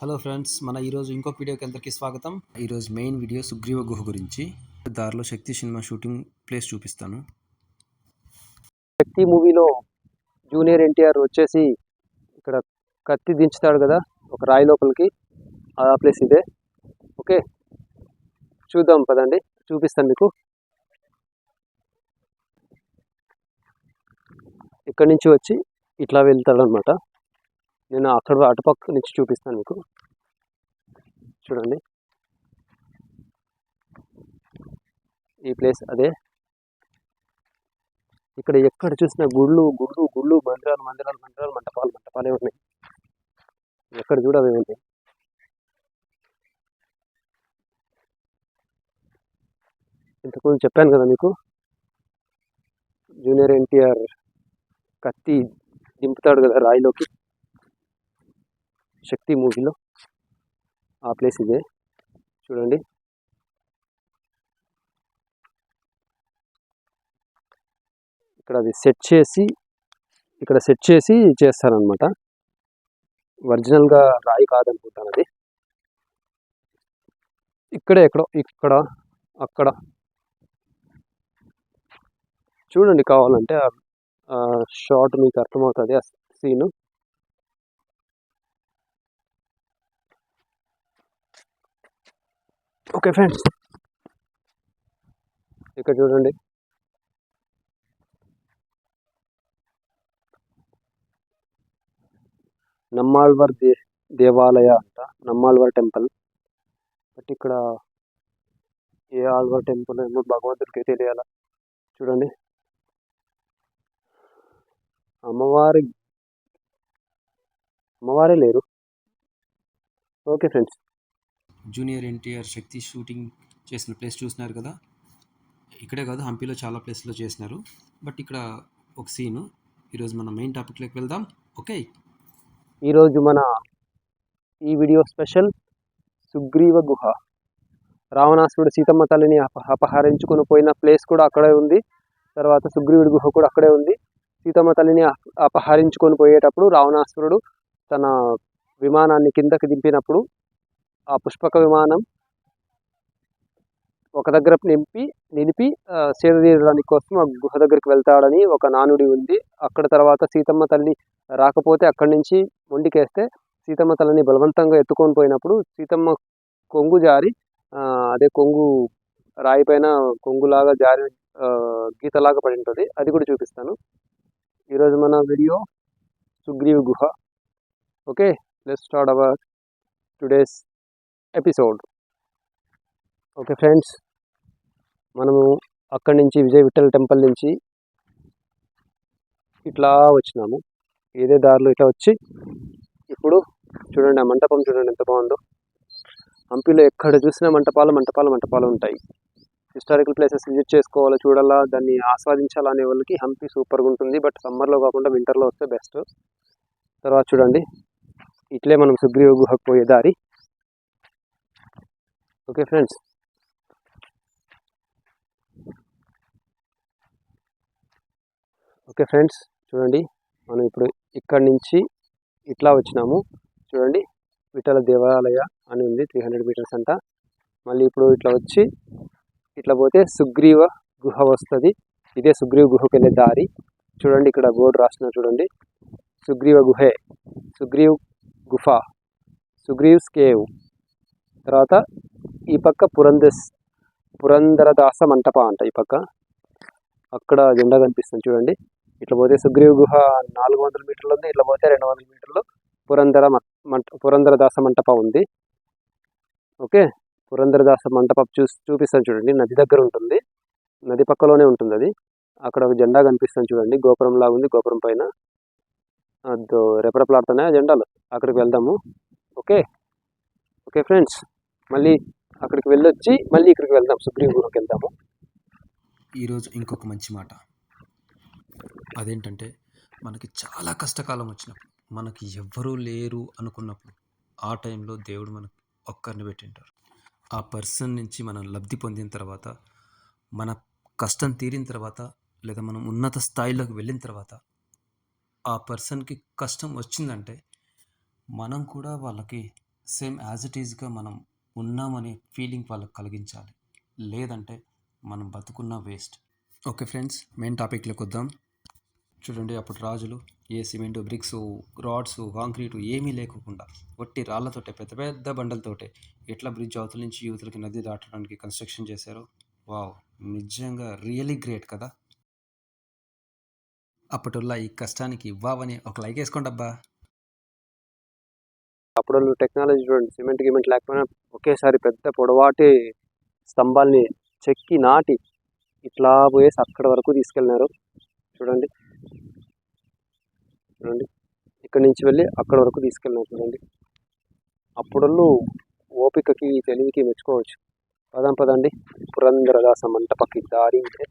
Hello friends మన ఈరోజు ఇంకొక వీడియోకి అందరికీ స్వాగతం. ఈరోజు మెయిన్ వీడియో సుగ్రీవ గుహ గురించి. దారిలో శక్తి సినిమా షూటింగ్ ప్లేస్ చూపిస్తాను. శక్తి మూవీలో జూనియర్ ఎన్టీఆర్ వచ్చేసి ఇక్కడ కత్తి దించుతాడు కదా ఒక రాయి లోపలికి. ఆ ప్లేస్ ఇదే. ఓకే చూద్దాం పదండి చూపిస్తాను మీకు. ఇక్కడి నుంచి వచ్చి ఇట్లా వెళ్తాడు అనమాట నేను అక్కడ అటుపక్క నుంచి చూపిస్తాను మీకు. చూడండి. ఈ ప్లేస్ అదే. ఇక్కడ ఎక్కడ చూసినా గుళ్ళు గుళ్ళు గుళ్ళు మందిరాలు మందిరాలు మందిరాలు మంటపాలు మంటపాలే ఉన్నాయి. ఎక్కడ చూడ అవే ఉన్నాయి ఇంతకుముందు చెప్పాను కదా మీకు? జూనియర్ ఎన్టీఆర్ కత్తి దింపుతాడు కదా రాయిలోకి. శక్తి మూవీలో ఆ ప్లేస్ ఇదే. చూడండి. ఇక్కడ అది సెట్ చేసి ఇక్కడ సెట్ చేసి చేస్తారనమాట ఒరిజినల్గా రాయి కాదనుకుంటాను అది. ఇక్కడే ఎక్కడో ఇక్కడ అక్కడ. చూడండి కావాలంటే షార్ట్ మీకు అర్థమవుతుంది ఆ సీను. Okay friends. ఇక్కడ చూడండి. నమ్మాళ్వార్ దే దేవాలయ అంట. నమ్మాళ్వార్ టెంపుల్. బట్ ఇక్కడ ఏ ఆళ్వార్ టెంపుల్ ఏమో భగవంతుడికి తెలియాల. చూడండి. అమ్మవారి అమ్మవారే లేరు. Okay friends. Junior NTR Shakti shooting చేసిన ప్లేస్ చూసినారు కదా? ఇక్కడే కాదు హంపీలో చాలా ప్లేస్లో చేసినారు. బట్ ఇక్కడ ఒక సీను. ఈరోజు మన మెయిన్ టాపిక్లోకి వెళ్దాం. ఓకే? ఈరోజు మన ఈ వీడియో స్పెషల్ సుగ్రీవ గుహ. రావణాసురుడు సీతమ్మ తల్లిని అప అపహరించుకొని పోయిన ప్లేస్ కూడా అక్కడే ఉంది. తర్వాత సుగ్రీవుడి గుహ కూడా అక్కడే ఉంది. సీతమ్మ తల్లిని అపహరించుకొని పోయేటప్పుడు రావణాసురుడు తన విమానాన్ని కిందకి దింపినప్పుడు ఆ పుష్పక విమానం ఒక దగ్గర నింపి నిలిపి ఆ, సేద తీరడానికి కోసం ఆ గుహ దగ్గరికి వెళ్తాడని ఒక నానుడి ఉంది. అక్కడ తర్వాత సీతమ్మ తల్లి రాకపోతే అక్కడి నుంచి మొండికేస్తే సీతమ్మ తల్లిని బలవంతంగా ఎత్తుకొని పోయినప్పుడు సీతమ్మ కొంగు జారి అదే కొంగు రాయి పైన కొంగులాగా జారి గీతలాగా పడి ఉంటుంది. అది కూడా చూపిస్తాను. ఈరోజు మన వీడియో సుగ్రీవ్ గుహ. Okay let start our today's episode. Okay friends మనము అక్కడి నుంచి విజయ విఠల్ టెంపుల్ నుంచి ఇట్లా వచ్చినాము. ఏదే దారిలో ఇట్లా వచ్చి ఇప్పుడు చూడండి ఆ మంటపం చూడండి ఎంత బాగుందో. హంపీలో ఎక్కడ చూసినా మంటపాలు మంటపాలు మంటపాలు ఉంటాయి. హిస్టారికల్ ప్లేసెస్ విజిట్ చేసుకోవాలా చూడాలా దాన్ని ఆస్వాదించాలా అనే వాళ్ళకి హంపి సూపర్గా ఉంటుంది. బట్ సమ్మర్లో కాకుండా వింటర్లో వస్తే బెస్ట్. తర్వాత చూడండి ఇట్లే మనం సుగ్రీవ గుహకు పోయే దారి. Okay friends. ఓకే ఫ్రెండ్స్ చూడండి. మనం ఇప్పుడు ఇక్కడి నుంచి ఇట్లా వచ్చినాము. చూడండి. విఠల దేవాలయ అని ఉంది త్రీ హండ్రెడ్ మీటర్స్ అంట. మళ్ళీ ఇప్పుడు ఇట్లా వచ్చి ఇట్లా పోతే సుగ్రీవ గుహ వస్తుంది. ఇదే సుగ్రీవ గుహకు వెళ్ళే దారి. చూడండి ఇక్కడ బోర్డు రాసిన చూడండి. సుగ్రీవ గుహే. సుగ్రీవ్ గుఫ. సుగ్రీవ్స్ కేవ్ తర్వాత ఈ పక్క పురంధస్ పురందరదాస మంటప అంట ఈ పక్క. అక్కడ జెండా కనిపిస్తుంది చూడండి. ఇట్లా పోతే సుగ్రీవ గుహ నాలుగు వందల మీటర్లు ఉంది. ఇట్లా పోతే రెండు వందల మీటర్లు పురందర మంట పురందరదాస మంటప ఉంది. ఓకే? పురందరదాస మంటపం చూ చూపిస్తాను చూడండి. నది దగ్గర ఉంటుంది. నది పక్కలోనే ఉంటుంది అది. అక్కడ ఒక జెండా కనిపిస్తుంది చూడండి. గోపురం లాగా ఉంది. గోపురం పైన. అదో రెపరెపలాడుతున్నాయి ఆ జెండాలు. అక్కడికి వెళ్దాము. ఓకే? Okay friends. మళ్ళీ అక్కడికి వెళ్ళొచ్చి మళ్ళీ ఇక్కడికి వెళ్దాం సుగ్రీవ్ వెళ్దాము. ఈరోజు ఇంకొక మంచి మాట. అదేంటంటే మనకి చాలా కష్టకాలం వచ్చినప్పుడు మనకి ఎవ్వరూ లేరు అనుకున్నప్పుడు ఆ టైంలో దేవుడు మనకు ఒక్కరిని పెట్టింటారు ఆ పర్సన్ నుంచి మనం లబ్ధి పొందిన తర్వాత మన కష్టం తీరిన తర్వాత లేదా మనం ఉన్నత స్థాయిలోకి వెళ్ళిన తర్వాత ఆ పర్సన్కి కష్టం వచ్చిందంటే మనం కూడా వాళ్ళకి సేమ్ యాజ్ ఇట్ ఈజ్గా మనం ఉన్నామనే ఫీలింగ్ వాళ్ళకి కలిగించాలి. లేదంటే మనం బతుకున్న వేస్ట్ ఓకే ఫ్రెండ్స్ మెయిన్ టాపిక్లోకి వద్దాం. చూడండి అప్పుడు రాజులు ఏ సిమెంటు బ్రిక్స్ రాడ్స్ కాంక్రీట్ ఏమీ లేకుండా ఒట్టి రాళ్ళతోటే పెద్ద పెద్ద బండలతోటే ఎట్లా బ్రిడ్జ్ అవతల నుంచి యువతలకి నది దాటడానికి కన్స్ట్రక్షన్ చేశారో? వావ్ నిజంగా రియలీ గ్రేట్ కదా? అప్పటివల్ల ఈ కష్టానికి వావ్ అని ఒక లైక్ వేసుకోండి అబ్బా అప్పుడు టెక్నాలజీ చూడండి సిమెంట్ గిమెంట్ లేకపోయినా ఒకేసారి పెద్ద పొడవాటి స్తంభాల్ని చెక్కి నాటి ఇట్లా పోయేసి అక్కడ వరకు తీసుకెళ్ళినారు. చూడండి. చూడండి. ఇక్కడ నుంచి వెళ్ళి అక్కడ వరకు తీసుకెళ్ళినారు చూడండి. అప్పుడళ్ళు ఓపికకి తెలివికి మెచ్చుకోవచ్చు. పదం పదండి పురంధరదాస మంటపకి దారి ఇదే.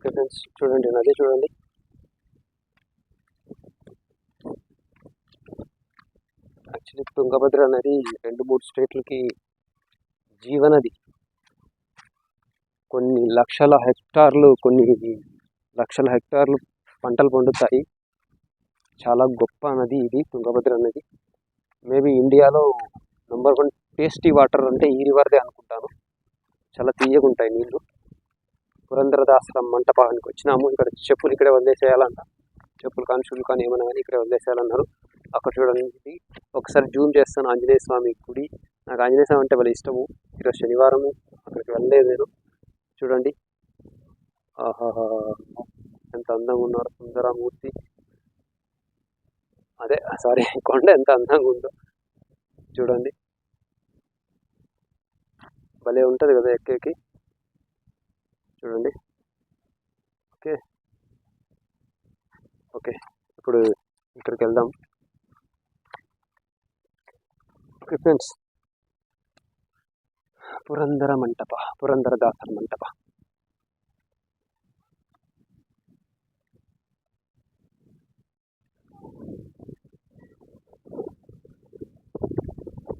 ఓకే ఫ్రెండ్స్ చూడండి నది చూడండి. యాక్చువల్లీ తుంగభద్ర నది రెండు మూడు స్టేట్లకి జీవనది కొన్ని లక్షల హెక్టార్లు కొన్ని లక్షల హెక్టార్లు పంటలు పండుతాయి. చాలా గొప్ప నది ఇది తుంగభద్ర నది. మేబీ ఇండియాలో నెంబర్ వన్ టేస్టీ వాటర్ అంటే ఈ రివర్దే అనుకుంటాను. చాలా తీయగా ఉంటాయి నీళ్ళు పురంధరదాసరం మంటపానికి వచ్చినాము. ఇక్కడ చెప్పులు ఇక్కడే వదిలేసేయాలంట. చెప్పులు కానీ షూలు కానీ ఏమైనా కానీ ఇక్కడే వదిలేసేయాలన్నారు. అక్కడ చూడండి. ఒకసారి జూమ్ చేస్తాను. ఆంజనేయ స్వామి గుడి. నాకు ఆంజనేయ స్వామి అంటే వాళ్ళ ఇష్టము. ఈరోజు శనివారము. అక్కడికి వెళ్ళలేదు నేను. చూడండి. ఆహాహా. ఎంత అందంగా ఉన్నారు. సుందరమూర్తి. అదే సారీ కొండ ఎంత అందంగా ఉందో. చూడండి. భలే ఉంటుంది కదా ఎక్కేకి. చూడండి. ఓకే. ఓకే. ఇప్పుడు ఇక్కడికి వెళ్దాం. Okay friends. పురంధర మంటప పురంధర దాసర్ మంటప.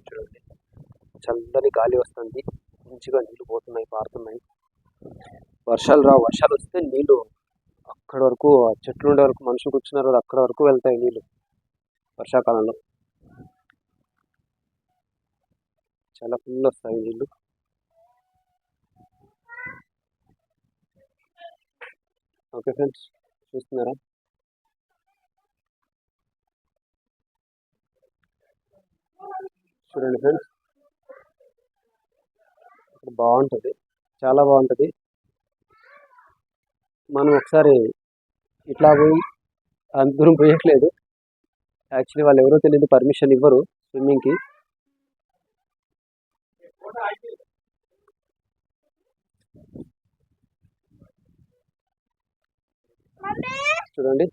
చూడండి. చల్లని గాలి వస్తుంది. మంచిగా నీళ్ళు పోతున్నాయి పారుతున్నాయి. వర్షాలు రావు. వర్షాలు వస్తే నీళ్ళు అక్కడ వరకు ఆ చెట్లు ఉండే వరకు మనుషులు కూర్చున్నారు అక్కడ వరకు వెళ్తాయి నీళ్ళు వర్షాకాలంలో. చాలా ఫుల్ వస్తాయి నీళ్ళు ఓకే ఫ్రెండ్స్ చూస్తున్నారా? చూడండి ఫ్రెండ్స్. ఇక్కడ బాగుంటుంది. చాలా బాగుంటుంది. మనం ఒకసారి ఇట్లా పోయి అంత దూరం పోయట్లేదు. యాక్చువల్లీ వాళ్ళు ఎవరో తెలియదు పర్మిషన్ ఇవ్వరు స్విమ్మింగ్కి చూడండి.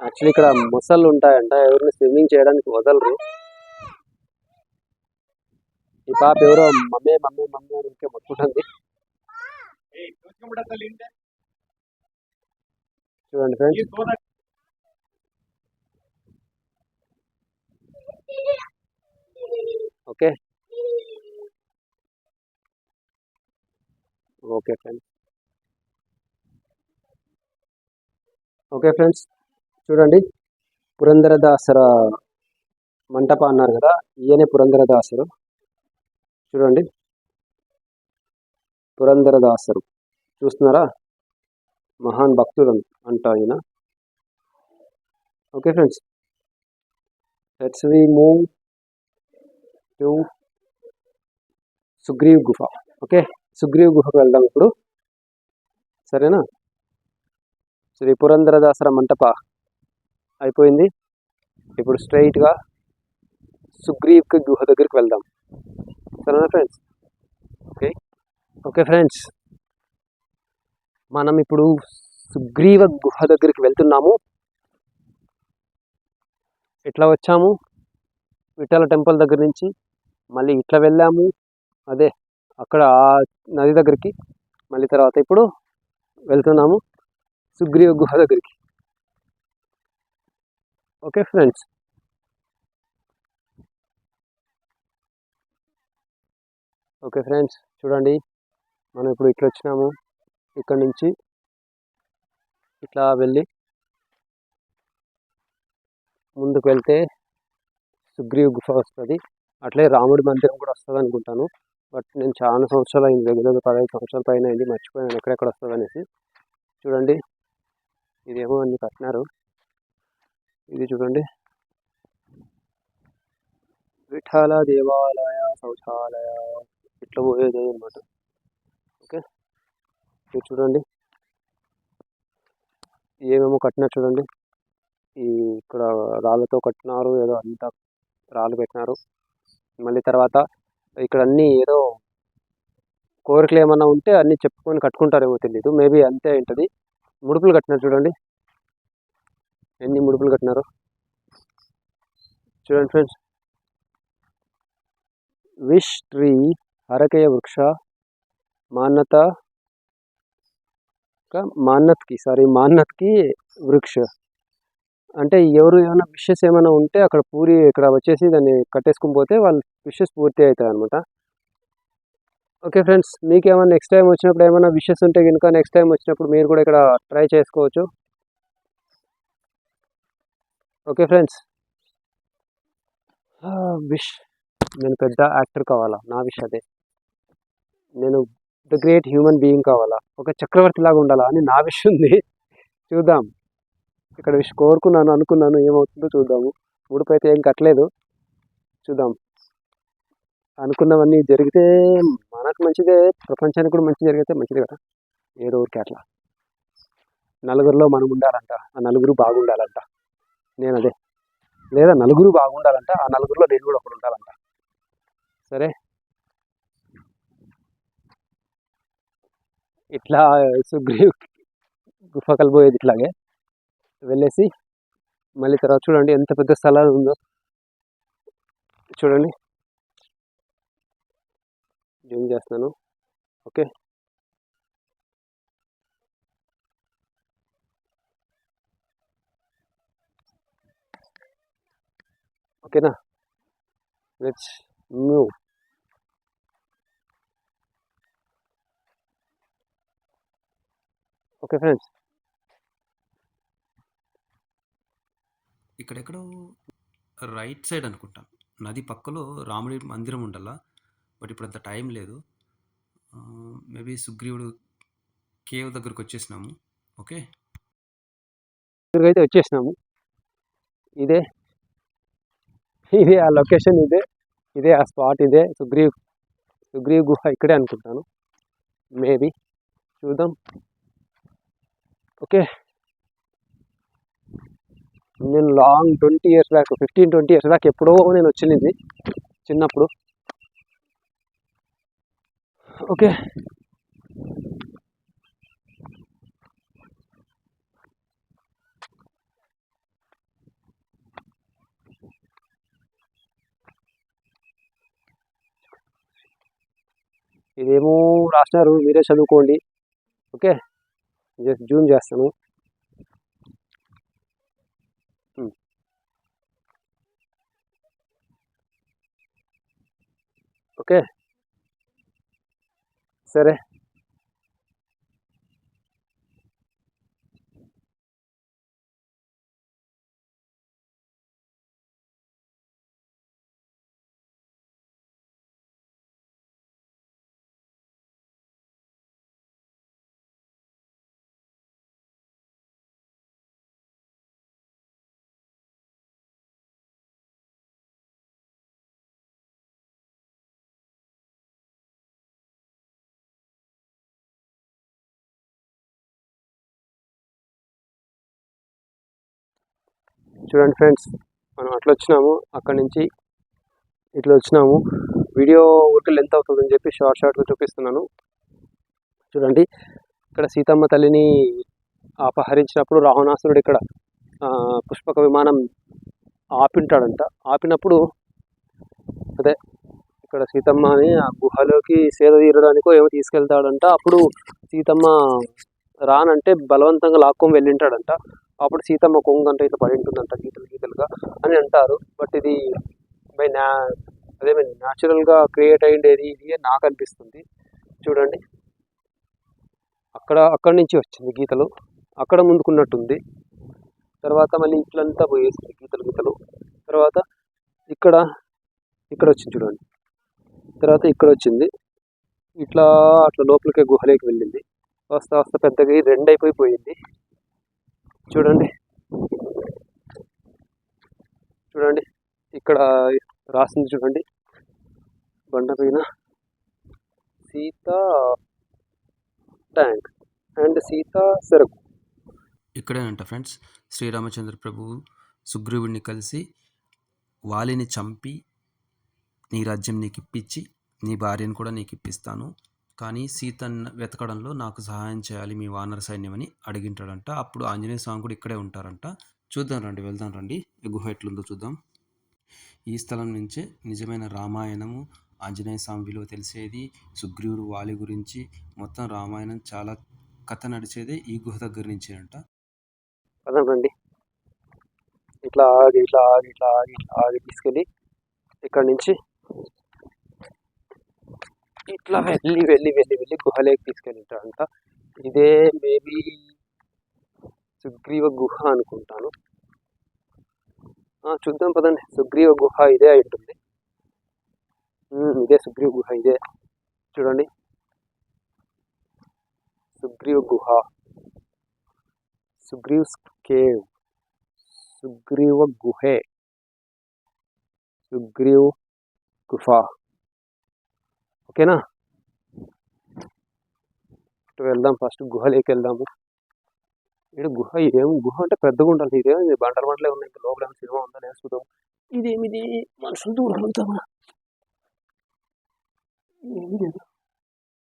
యాక్చువల్లీ ఇక్కడ మొసళ్ళు ఉంటాయంట ఎవరిని స్విమ్మింగ్ చేయడానికి వదలరు. ఈ పాప ఎవరో మమ్మీ మమ్మీ మమ్మీ అని ఇంకే మొత్తుకుంటుంది చూడండి friends okay. Okay friends. Okay friends చూడండి. పురంధరదాసర మంటప అన్నారు కదా ఈయనే పురంధరదాసరు. చూడండి. పురంధరదాసరు. చూస్తున్నారా? మహాన్ భక్తుడు అంట ఆయన okay friends. Let's we move to Sugriv గుహ. ఓకే సుగ్రీవ్ గుహకు వెళ్దాం ఇప్పుడు. సరేనా? శ్రీ పురంధరదాసర మంటప అయిపోయింది. ఇప్పుడు స్ట్రైట్గా సుగ్రీవ్ గుహ దగ్గరికి వెళ్దాం. సరేనా ఫ్రెండ్స్? ఓకే. Okay friends. మనం ఇప్పుడు సుగ్రీవ గుహ దగ్గరికి వెళ్తున్నాము. ఇట్లా వచ్చాము? విఠల టెంపుల్ దగ్గర నుంచి మళ్ళీ ఇట్లా వెళ్ళాము. అదే అక్కడ ఆ నది దగ్గరికి మళ్ళీ తర్వాత ఇప్పుడు వెళ్తున్నాము సుగ్రీవ గుహ దగ్గరికి. Okay friends. ఓకే ఫ్రెండ్స్ చూడండి. మనం ఇప్పుడు ఇట్లా వచ్చినాము. ఇక్కడ నుంచి ఇట్లా వెళ్ళి ముందుకు వెళ్తే సుగ్రీవ్ గుహ వస్తుంది. అట్లే రాముడి మందిరం కూడా వస్తుంది అనుకుంటాను. బట్ నేను చాలా సంవత్సరాలు అయింది దగ్గర దగ్గర పదహైదు సంవత్సరాల పైన అయింది మర్చిపోయాను ఎక్కడెక్కడ వస్తుంది అనేసి. చూడండి ఇదేమో అన్ని కట్టినారు. ఇది చూడండి. విఠాల దేవాలయ శౌచాలయ ఇట్లా పోయేది అనమాట ఇది చూడండి. ఏమేమో కట్టినారు చూడండి. ఈ ఇక్కడ రాళ్ళతో కట్టినారు ఏదో అంతా రాళ్ళు పెట్టినారు. మళ్ళీ తర్వాత ఇక్కడ అన్నీ ఏదో కోరికలు ఏమన్నా ఉంటే అన్నీ చెప్పుకొని కట్టుకుంటారేమో తెలియదు మేబీ అంతే ఉంటుంది. ముడుపులు కట్టినారు చూడండి. ఎన్ని ముడుపులు కట్టినారు? చూడండి ఫ్రెండ్స్. విష్ ట్రీ హరకేయ వృక్ష మాన్యత మాన్నత్కి సారీ మాన్నత్కి వృక్ష. అంటే ఎవరు ఏమైనా విషెస్ ఏమైనా ఉంటే అక్కడ పూరి ఇక్కడ వచ్చేసి దాన్ని కట్టేసుకుని పోతే వాళ్ళ విషెస్ పూర్తి అవుతాయి అనమాట ఓకే ఫ్రెండ్స్ మీకు ఏమైనా నెక్స్ట్ టైం వచ్చినప్పుడు ఏమైనా విషెస్ ఉంటే కనుక నెక్స్ట్ టైం వచ్చినప్పుడు మీరు కూడా ఇక్కడ ట్రై చేసుకోవచ్చు. Okay friends. విష్ నేను పెద్ద యాక్టర్ కావాలా? నా విష్ అదే. నేను ద గ్రేట్ హ్యూమన్ బీయింగ్ కావాలా? ఒక చక్రవర్తి లాగా ఉండాలా అని నా విష్ ఉంది. చూద్దాం. ఇక్కడ విష్ కోరుకున్నాను అనుకున్నాను ఏమవుతుందో చూద్దాము. ఊడిపోయితే అయితే ఏం కట్టలేదు. చూద్దాం. అనుకున్నవన్నీ జరిగితే మనకు మంచిదే ప్రపంచానికి కూడా మంచి జరిగితే మంచిది కదా. ఏదో ఊరికి అట్లా. నలుగురిలో మనం ఉండాలంట ఆ నలుగురు బాగుండాలంట. నేను అదే. లేదా నలుగురు బాగుండాలంట ఆ నలుగురిలో నేను కూడా ఒకడు ఉండాలంట. సరే? ఇట్లా సుగ్రీవ్ గుఫ కలిపోయేది ఇట్లాగే. వెళ్ళేసి మళ్ళీ తర్వాత చూడండి ఎంత పెద్ద స్థలాలు ఉందో. చూడండి. జూమ్ చేస్తున్నాను. ఓకే. ఓకేనా? Let's move. Okay friends. ఇక్కడెక్కడో right side అనుకుంటాను నది పక్కలో రాముడి మందిరం ఉండాలా. బట్ ఇప్పుడు అంత టైం లేదు. మేబీ సుగ్రీవుడు కేవ్ దగ్గరకు వచ్చేసినాము. ఓకే? అయితే వచ్చేసినాము. ఇదే. ఇదే ఆ లొకేషన్ ఇదే. ఇదే ఆ స్పాట్ ఇదే. సుగ్రీవ్ సుగ్రీవ్ గుహ ఇక్కడే అనుకుంటాను. మేబీ. చూద్దాం. ఓకే. నేను long twenty years back fifteen twenty years back ఎప్పుడో నేను వచ్చింది చిన్నప్పుడు. ఓకే. ఇదేమో రాసినారు మీరే చదువుకోండి. ఓకే. జస్ట్ జూమ్ చేస్తాను. ఓకే. సరే. చూడండి ఫ్రెండ్స్ మనం అట్లా వచ్చినాము. అక్కడి నుంచి ఇట్లా వచ్చినాము. వీడియో ఒకటి లెంత్ అవుతుందని చెప్పి షార్ట్ షార్ట్గా చూపిస్తున్నాను. చూడండి ఇక్కడ సీతమ్మ తల్లిని అపహరించినప్పుడు రావణాసురుడు ఇక్కడ పుష్పక విమానం ఆపింటాడంట. ఆపినప్పుడు అదే ఇక్కడ సీతమ్మని ఆ గుహలోకి సేద తీరడానికో ఏమో తీసుకెళ్తాడంట. అప్పుడు సీతమ్మ రానంటే బలవంతంగా లాక్కొని వెళ్ళింటాడంట. అప్పుడు సీతమ్మ కొంగంట ఇట్లా పడి ఉంటుందంట గీతలు గీతలుగా అని అంటారు. బట్ ఇది బై నా అదే న్యాచురల్గా క్రియేట్ అయ్యేది ఇది నాకు అనిపిస్తుంది. చూడండి. అక్కడ అక్కడి నుంచి వచ్చింది గీతలు. అక్కడ ముందుకున్నట్టుంది. తర్వాత మళ్ళీ ఇట్లంతా పోయేసింది గీతలు గీతలు. తర్వాత ఇక్కడ ఇక్కడ వచ్చింది చూడండి. తర్వాత ఇక్కడ వచ్చింది. ఇట్లా అట్లా లోపలికే గుహలోకి వెళ్ళింది. వస్తా వస్తా పెద్దగా ఇది పోయింది. చూడండి. చూడండి. ఇక్కడ రాసింది చూడండి. బండ పైన సీత ట్యాంక్ అండ్ సీత సెరకు ఇక్కడేనంట ఫ్రెండ్స్ శ్రీరామచంద్ర ప్రభువు సుగ్రీవుడిని కలిసి వాలిని చంపి నీ రాజ్యం నీకు ఇప్పించి నీ భార్యను కూడా నీకు ఇప్పిస్తాను కానీ సీతను వెతకడంలో నాకు సహాయం చేయాలి మీ వానర సైన్యం అని అడిగింటాడంట. అప్పుడు ఆంజనేయ స్వామి కూడా ఇక్కడే ఉంటారంట. చూద్దాం రండి వెళ్దాం రండి. గుహ ఎట్లుందో చూద్దాం. ఈ స్థలం నుంచే నిజమైన రామాయణము ఆంజనేయ స్వామి విలువ తెలిసేది సుగ్రీవుడు వాలి గురించి మొత్తం రామాయణం చాలా కథ నడిచేదే ఈ గుహ దగ్గర నుంచే అంట పదండి ఇట్లా ఆగి ఇట్లా ఆగి ఇట్లా ఆగి ఇట్లా ఆగి తీసుకెళ్ళి ఇక్కడ నుంచి ఇట్లా వెళ్ళి వెళ్ళి వెళ్ళి వెళ్ళి గుహలోకి తీసుకెళ్ళింటాడంట ఇదే మేబీ సుగ్రీవ గుహ అనుకుంటాను. చూద్దాం పదండి. సుగ్రీవ గుహ ఇదే అయి ఉంటుంది. ఇదే సుగ్రీవ గుహ ఇదే. చూడండి. సుగ్రీవ గుహ. సుగ్రీవ్ కేవ్. సుగ్రీవ గుహే. సుగ్రీవ్ గుఫా ఓకేనా? ఇటు వెళ్దాం ఫస్ట్ గుహలోకి వెళ్దాము. ఇక్కడ గుహ ఏం గుహ అంటే పెద్దగా ఉండాలి. ఇదే బండలు బండలే ఉన్నాయి. ఇంకా లోపల సినిమా ఉందా నేర్చుకుందాం ఇదేమిది? మనుషులు దూరగలుగుతామా ఏం లేదు.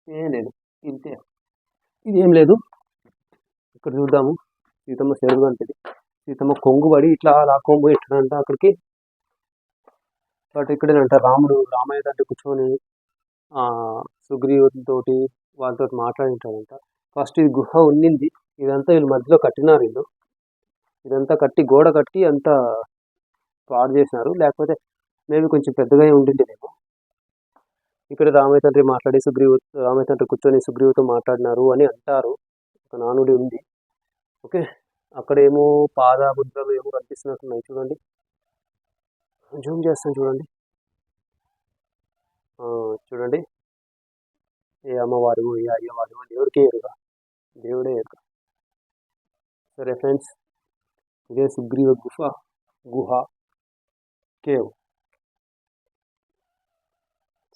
ఏం లేదు. ఇంతే. ఇదేం లేదు. ఇక్కడ చూద్దాము. సీతమ్మ చెరువు అంటది సీతమ్మ కొంగు పడి ఇట్లా లాక్కొని పోయి అంట అక్కడికి. బట్ ఇక్కడేనంట రాముడు రామయ్య దగ్గర కూర్చొని ఆ వాళ్ళతో మాట్లాడింటాడంట. ఫస్ట్ ఈ గుహ ఉన్నింది. ఇదంతా వీళ్ళు మధ్యలో కట్టినారు వీళ్ళు. ఇదంతా కట్టి గోడ కట్టి అంతా పాడు చేసినారు. లేకపోతే మేబీ కొంచెం పెద్దగా ఉండిండేదేమో. ఇక్కడ రామయ్య తండ్రి మాట్లాడి సుగ్రీవు రామయ్య తండ్రి కూర్చొని సుగ్రీవుతో మాట్లాడినారు అని అంటారు. ఒక నానుడి ఉంది. ఓకే. అక్కడేమో పాద ముద్రలు ఏమో కనిపిస్తున్నట్టున్నాయి. చూడండి. జూమ్ చేస్తాను చూడండి. చూడండి. ఏ అమ్మవారు ఏ అయ్యవారు దేవుడికే ఎరుక దేవుడే ఎరుక. సరే ఫ్రెండ్స్ ఇదే సుగ్రీవ గుహ గుహ కేవ్.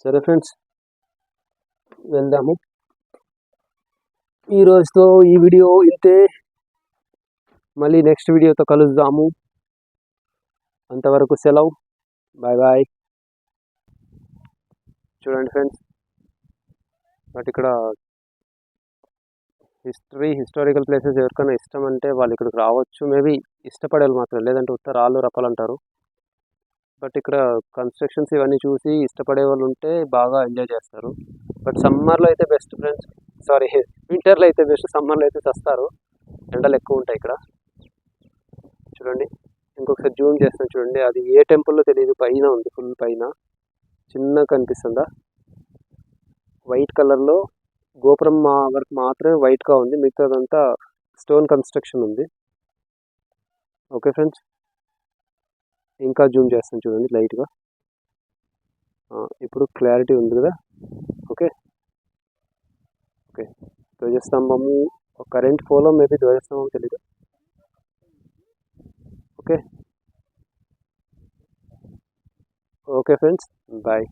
సరే ఫ్రెండ్స్ వెళ్దాము. ఈ రోజుతో ఈ వీడియో ఇంతే మళ్ళీ నెక్స్ట్ వీడియోతో కలుద్దాము. అంతవరకు సెలవు. Bye bye. చూడండి ఫ్రెండ్స్. బట్ ఇక్కడ హిస్టరీ హిస్టారికల్ ప్లేసెస్ ఎవరికైనా ఇష్టం అంటే వాళ్ళు ఇక్కడికి రావచ్చు. మేబీ ఇష్టపడేది మాత్రం లేదంటే ఉత్త రాళ్ళు రప్పలు అంటారు. బట్ ఇక్కడ కన్స్ట్రక్షన్స్ ఇవన్నీ చూసి ఇష్టపడే వాళ్ళు ఉంటే బాగా ఎంజాయ్ చేస్తారు. బట్ సమ్మర్లో అయితే బెస్ట్ ఫ్రెండ్స్ సారీ వింటర్లో అయితే బెస్ట్ సమ్మర్లో అయితే చస్తారు. ఎండలు ఎక్కువ ఉంటాయి ఇక్కడ. చూడండి. ఇంకొకసారి జూమ్ చేస్తాను చూడండి. అది ఏ టెంపుల్లో తెలియదు పైన ఉంది ఫుల్ పైన. చిన్నగా కనిపిస్తుందా? వైట్ కలర్లో గోపురం మా వరకు మాత్రమే వైట్గా ఉంది. మిగతాదంతా స్టోన్ కన్స్ట్రక్షన్ ఉంది. ఓకే ఫ్రెండ్స్ ఇంకా జూమ్ చేస్తాను చూడండి లైట్గా ఇప్పుడు క్లారిటీ ఉంది కదా? ఓకే ఓకే ధ్వజస్తంభము కరెంట్ ఫోలో మేబీ ధ్వజస్తంభం తెలీదు? Okay okay friends bye.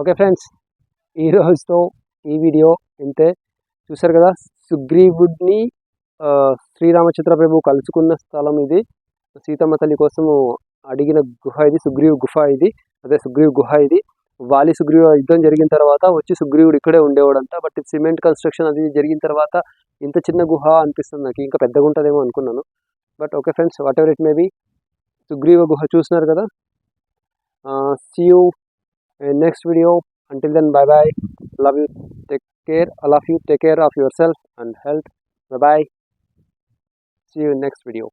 Okay friends ఈ రోజుతో ఈ వీడియో ఇంతే. చూసారు కదా సుగ్రీవుడిని శ్రీరామచంద్ర ప్రభు కలుసుకున్న స్థలం ఇది. సీతమ్మ తల్లి కోసము అడిగిన గుహ ఇది సుగ్రీవు గుహ ఇది. అదే సుగ్రీవు గుహ ఇది. వాలి సుగ్రీవ యుద్ధం జరిగిన తర్వాత వచ్చి సుగ్రీవుడు ఇక్కడే ఉండేవాడంట. బట్ సిమెంట్ కన్స్ట్రక్షన్ అది జరిగిన తర్వాత ఇంత చిన్న గుహ అనిపిస్తుంది నాకు. ఇంకా పెద్దగా ఉంటుందేమో అనుకున్నాను. But okay friends whatever it maybe Sugriva గుహ చూసినారు కదా see you next video until then bye bye love you take care all of you take care of yourself and health bye bye see you next video